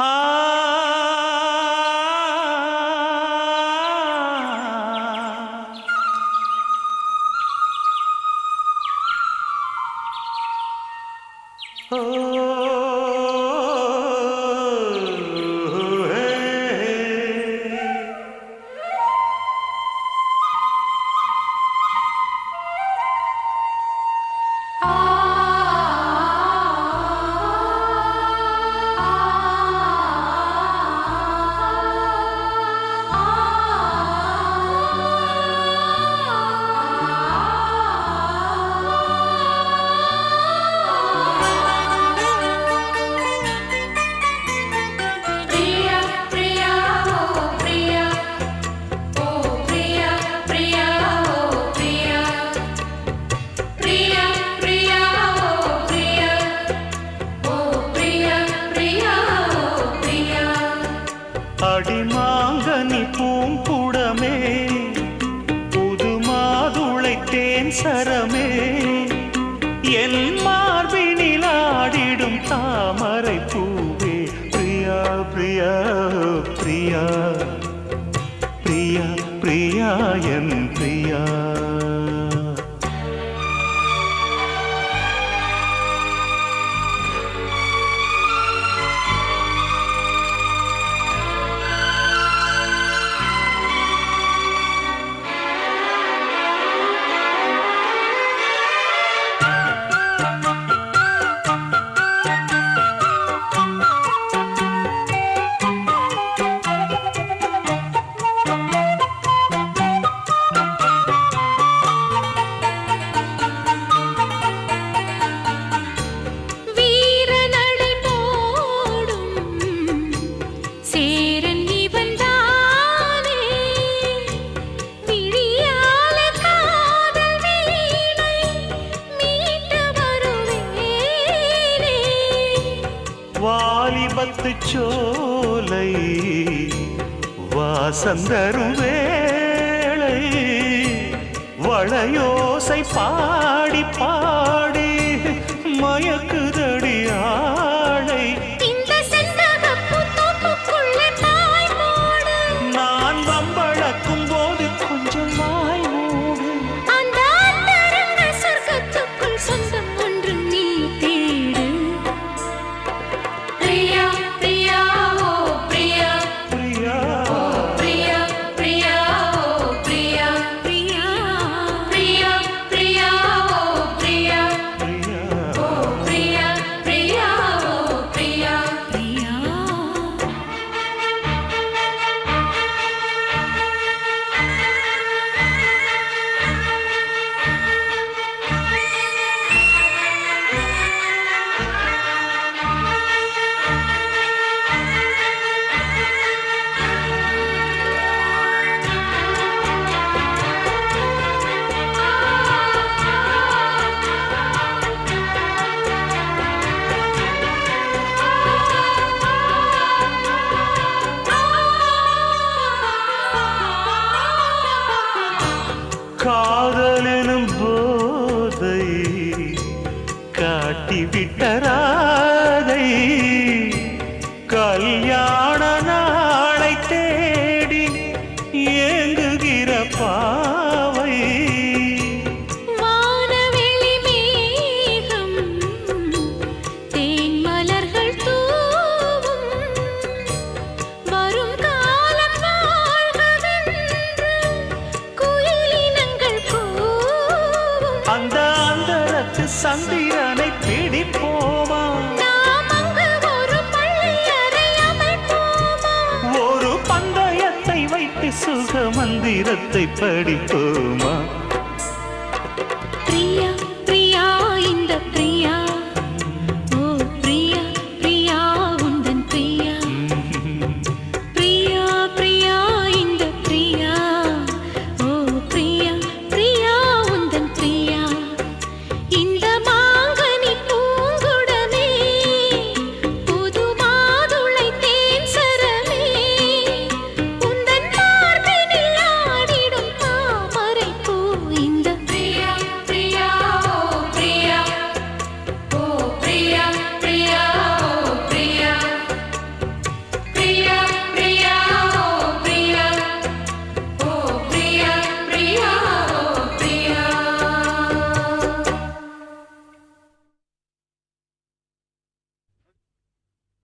Ah. Oh. சரமே என் மார்பினில் ஆடிடும் தாமரை பூவே பிரியா பிரியா பிரியா. சோலை வாசந்தரும் வேளை வளையோசை பாடி பாடி காதலினும் போதை காட்டிவிட்டராதை. கல்யாண சந்திரனை பிடிப்போமா? ஒரு பந்தயத்தை வைத்து சுக மந்திரத்தை படிப்போமா? பிரியா